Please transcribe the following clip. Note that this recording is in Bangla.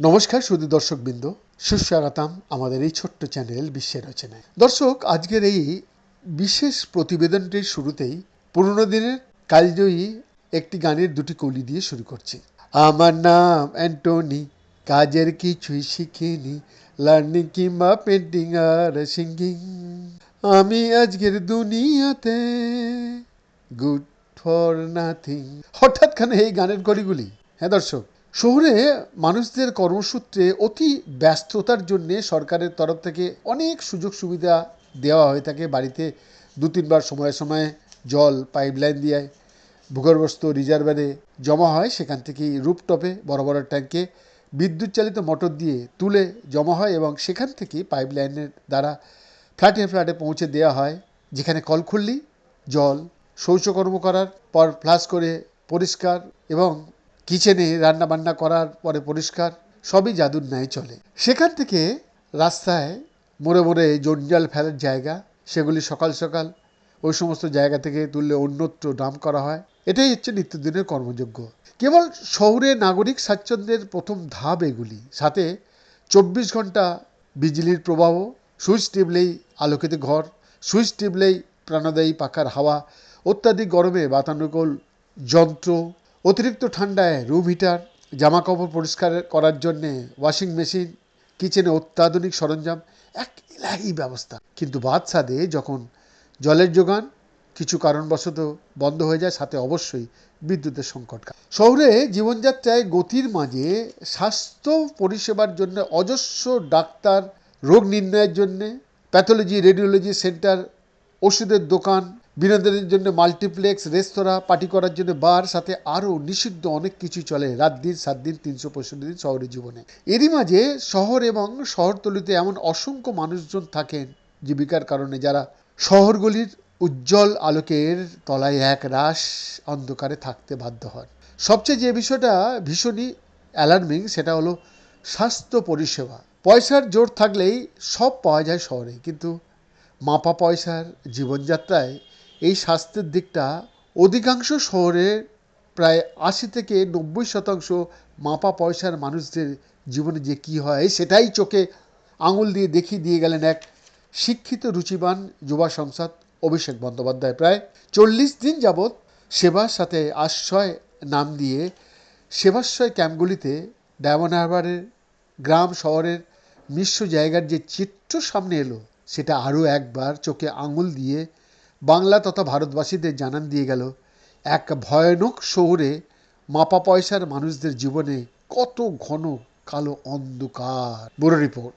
নমস্কার শুধু দর্শকবৃন্দ, সুস্বাগতম আমাদের এই ছোট্ট চ্যানেল বিশ্বের রচনায়। দর্শক, আজকের এই বিশেষ প্রতিবেদনটির শুরুতেই পুরনো দিনের কালজয়ী একটি গানের দুটি কলি দিয়ে শুরু করছি। আমার নাম অ্যান্টনি, কাজের কিছুই শিখিনি, লার্নিং কিংবা পেন্টিং আর সিঙ্গিং। আমি আজকের দুনিয়াতে গুড ফর নাথিং হঠাৎখানে এই গানের কলিগুলি হ্যাঁ দর্শক, শহরে মানুষদের কর্মসূত্রে অতি ব্যস্ততার জন্য সরকারের তরফ থেকে অনেক সুযোগ সুবিধা দেওয়া হয়ে থাকে বাড়িতে। দু তিনবার সময়ে সময়ে জল পাইপলাইন দিয়ে ভূগর্ভস্থ রিজার্ভারে জমা হয়। সেখান থেকেই রুপটপে বড় বড় ট্যাঙ্কে বিদ্যুৎ চালিত মোটর দিয়ে তুলে জমা হয় এবং সেখান থেকে পাইপলাইনের দ্বারা ফ্ল্যাটে ফ্ল্যাটে পৌঁছে দেওয়া হয়, যেখানে কল খুললেই জল শৌচকর্ম করার পর ফ্লাশ করে পরিষ্কার এবং কিচেনে রান্না বান্না করার পরে পরিষ্কার, সবই জাদুর ন্যায় চলে। সেখান থেকে রাস্তায় মোড়ে মোড়ে জঞ্জাল ফেলার জায়গা, সেগুলি সকাল সকাল ওই সমস্ত জায়গা থেকে তুললে অন্যত্র ডাম করা হয়। এটাই হচ্ছে নিত্যদিনের কর্মযোগ্য কেবল শহুরে নাগরিক স্বাচ্ছন্দ্যের প্রথম ধাপ এগুলি। সাথে চব্বিশ ঘণ্টা বিজলির প্রবাহ, সুইচ টিপলেই আলোকিত ঘর, সুইচ টিপলেই প্রাণদায়ী পাখার হাওয়া, অত্যাধিক গরমে বাতানুকূল যন্ত্র, অতিরিক্ত ঠান্ডায় রুম হিটার জামা কাপড় পরিষ্কার করার জন্যে ওয়াশিং মেশিন, কিচেনে অত্যাধুনিক সরঞ্জাম, এক ইলাহি ব্যবস্থা। কিন্তু বাদশাদে যখন জলের যোগান কিছু কারণবশত বন্ধ হয়ে যায়, সাথে অবশ্যই বিদ্যুতের সংকট শহরে জীবনযাত্রায় গতির মাঝে স্বাস্থ্য পরিষেবার জন্য অজস্র ডাক্তার, রোগ নির্ণয়ের জন্যে প্যাথোলজি রেডিওলজি সেন্টার ওষুধের দোকান, বিনোদনের জন্য মাল্টিপ্লেক্স, রেস্তোরাঁ, পার্টি করার জন্য বার, সাথে আরও নিষিদ্ধ অনেক কিছু চলে রাত দিন, সাত দিন, তিনশো পঁয়ষট্টি দিন শহরের জীবনে। এরই মাঝে শহর এবং শহরতলিতে এমন অসংখ্য মানুষজন থাকেন জীবিকার কারণে, যারা শহরগুলির উজ্জ্বল আলোকের তলায় এক রাস অন্ধকারে থাকতে বাধ্য হন। সবচেয়ে যে বিষয়টা ভীষণই অ্যালার্মিং, সেটা হলো স্বাস্থ্য পরিষেবা। পয়সার জোর থাকলেই সব পাওয়া যায় শহরে কিন্তু মাপা পয়সার জীবনযাত্রায় এই স্বাস্থ্যের দিকটা অধিকাংশ শহরে প্রায় আশি থেকে নব্বই শতাংশ মাপা পয়সার মানুষদের জীবনে যে কী হয় সেটাই চোখে আঙুল দিয়ে দেখিয়ে দিয়ে গেলেন এক শিক্ষিত, রুচিবান যুবা সংসদ অভিষেক বন্দ্যোপাধ্যায়। প্রায় চল্লিশ দিন যাবৎ সেবার সাথে আশ্রয় নাম দিয়ে সেবাশ্রয় ক্যাম্পগুলিতে ডায়মন্ড হারবারের গ্রাম শহরের মিশ্র জায়গার যে চিত্র সামনে এলো সেটা আরও একবার চোখে আঙুল দিয়ে বাংলা তথা ভারতবাসীদের জানান দিয়ে গেল, এক ভয়ানক শহরে মাপা পয়সার মানুষদের জীবনে কত ঘন কালো অন্ধকার। Bureau report.